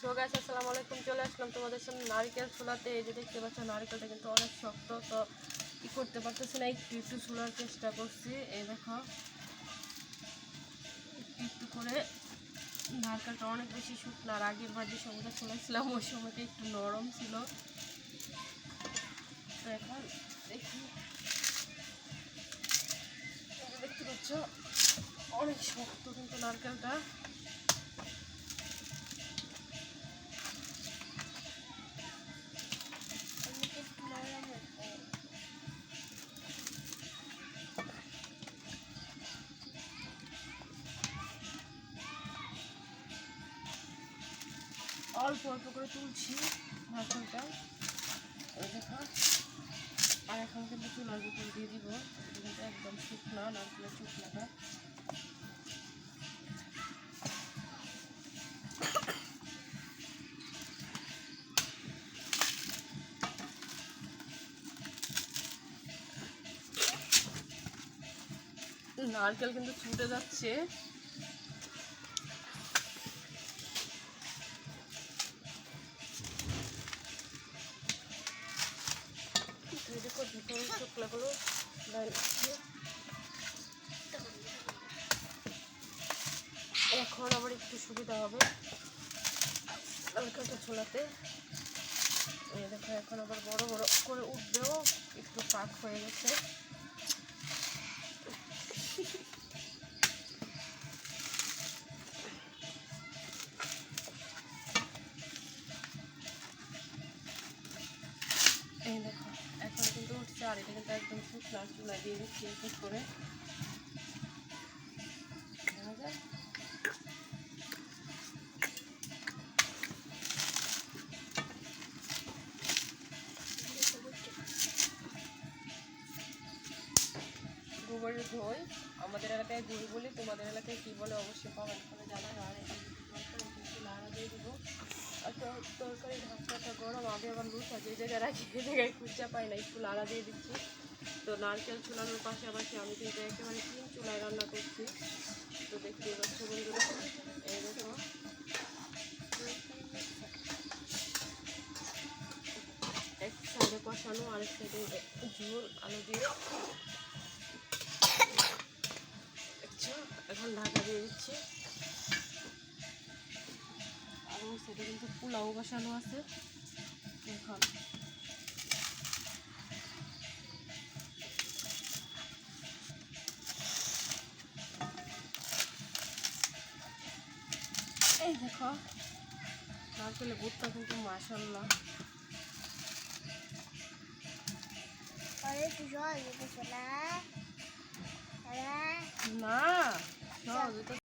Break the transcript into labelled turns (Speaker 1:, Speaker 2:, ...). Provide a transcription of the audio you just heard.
Speaker 1: So গাছ আসসালামু আলাইকুম। চলে আসলাম তোমাদের সামনে নারকেল ছোলাতে। এই যে দেখতে পাচ্ছ, নারকেলটা কিন্তু অনেক শক্ত, তো কি করতে পারতেছি না। একটু একটু ছোলার চেষ্টা করছি। এই দেখো, একটু একটু করে নারকেলটা অনেক বেশি শুকনো। আর আগের বার যে সময়টা ছোলাইছিলাম, ওই সময়টা একটু নরম ছিল। তো এখন দেখি। দেখতে পাচ্ছ, অনেক শক্ত কিন্তু নারকেলটা। অল্প অল্প করে তুলছি নারকেলটা এই দেখো। আর এখন কিন্তু চুলার ভিতর দিয়ে দিব। কিন্তু একদম শুকনা, নারকেলের শুকনাটা। নারকেল কিন্তু ছুটে যাচ্ছে। শুকলাগুলো দাঁড়িয়ে এখন আবার একটু সুবিধা হবে। নারকেলটা ছোলাতে। দেখো, এখন আবার বড় বড় করে উঠবেও একটু পাক হয়ে গেছে। দেখো উঠছে আর এটা কিন্তু একদম শুকনো চুলা দিয়ে দিচ্ছি করে। গোবরের ধই। আমাদের এলাকায় গুড় বলি তোমাদের এলাকায় কি বলে অবশ্যই কমেন্ট করে জানাবে আর নাড়া দিয়ে দেবো। আর তরকারি ঢাকনাটা গরম, আগে আবার লুচা যে জায়গায় রাখি সেই জায়গায় খুঁজা পাই না, একটু লাড়া দিয়ে দিচ্ছি। তো নারকেল চুলানোর পাশাপাশি আমি কিন্তু একেবারে তিন চুলায় রান্না করছি। তো দেখতে পাচ্ছ বন্ধুরা, এই দেখো। এক সাইডে কষানো, আরেক সাইডে ঝোল, আলু দিয়ে। দেখছ এখন ঢাকা দিয়ে দিচ্ছি। ওই সাইডে কিন্তু পোলাও বসানো আছে। এখন এই দেখো নারকেলের গুড়টা কিন্তু মাসাল্লাহ
Speaker 2: Olha esse jogo, pessoal.
Speaker 1: না সহজ এটা